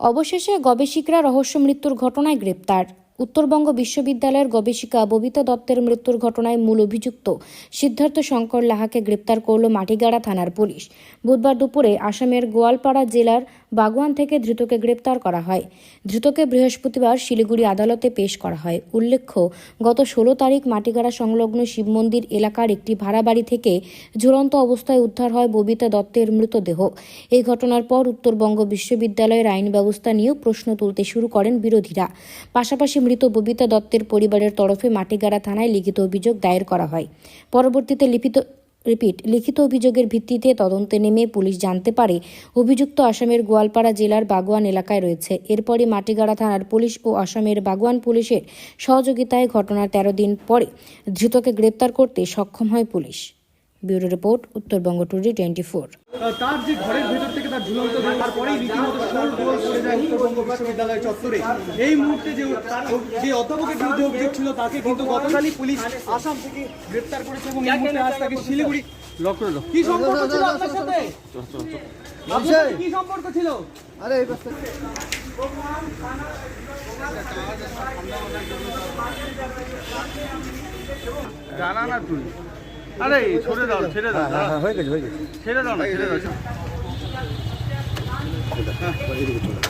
অবশেষে গবেষিকরা রহস্য মৃত্যুর ঘটনায় গ্রেপ্তার। উত্তরবঙ্গ বিশ্ববিদ্যালয়ের গবেষিকা ববিতা দত্তের মৃত্যুর ঘটনায় মূল অভিযুক্ত সিদ্ধার্থ শঙ্কর লাহাকে গ্রেপ্তার করল মাটিগাড়া থানার পুলিশ। বুধবার দুপুরে আসামের গোয়ালপাড়া জেলার বাগওয়ান থেকে ধৃতকে গ্রেপ্তার করা হয়। ধৃতকে বৃহস্পতিবার শিলিগুড়ি আদালতে পেশ করা হয়। উল্লেখ্য, গত ষোলো তারিখ মাটিগাড়া সংলগ্ন শিব মন্দির এলাকার একটি ভাড়া বাড়ি থেকে ঝুলন্ত অবস্থায় উদ্ধার হয় ববিতা দত্তের মৃতদেহ। এই ঘটনার পর উত্তরবঙ্গ বিশ্ববিদ্যালয়ের আইন ব্যবস্থা নিয়েও প্রশ্ন তুলতে শুরু করেন বিরোধীরা। পাশাপাশি মৃত ববিতা দত্তের পরিবারের তরফে মাটিগাড়া থানায় লিখিত অভিযোগ দায়ের করা হয়। পরবর্তীতে লিখিত রিপিট, লিখিত অভিযোগের ভিত্তিতে তদন্তে নেমে পুলিশ জানতে পারে, অভিযুক্ত আসামের গোয়ালপাড়া জেলার বাগোয়ান এলাকায় রয়েছে। এরপরে মাটিগাড়া থানার পুলিশ ও আসামের বাগোয়ান পুলিশের সহযোগিতায় ঘটনার তেরো দিন পরে ধৃতকে গ্রেপ্তার করতে সক্ষম হয় police. Bureau report Uttarbanga today twenty four. তার যে ঘরের ভেতর থেকে তার ঝুলন্ত দেহ তারপরেই রীতিমতো শোর গোল করে যায় উত্তরবঙ্গ বিশ্ববিদ্যালয় চত্বরে। এই মুহূর্তে যে যে অধ্যাপকের বিরুদ্ধে অভিযোগ ছিল তাকে কিন্তু গতকালই পুলিশ আসাম থেকে গ্রেপ্তার করেছে এবং এই মুহূর্তে আজ তাকে শিলিগুড়ি লক করে কি সম্পর্ক ছিল আপনার সাথে? কি সম্পর্ক ছিল? আরে এই জানা না তুই। আরে ছেড়ে দাও ছেড়ে দাও হ্যাঁ হ্যাঁ হয়ে গেছে হয়ে গেছে ছেড়ে দাও না ছেড়ে দাও এদিকে চলে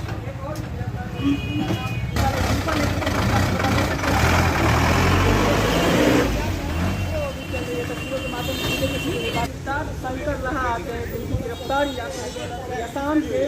शंकर रहा गिरफ्तारी असम के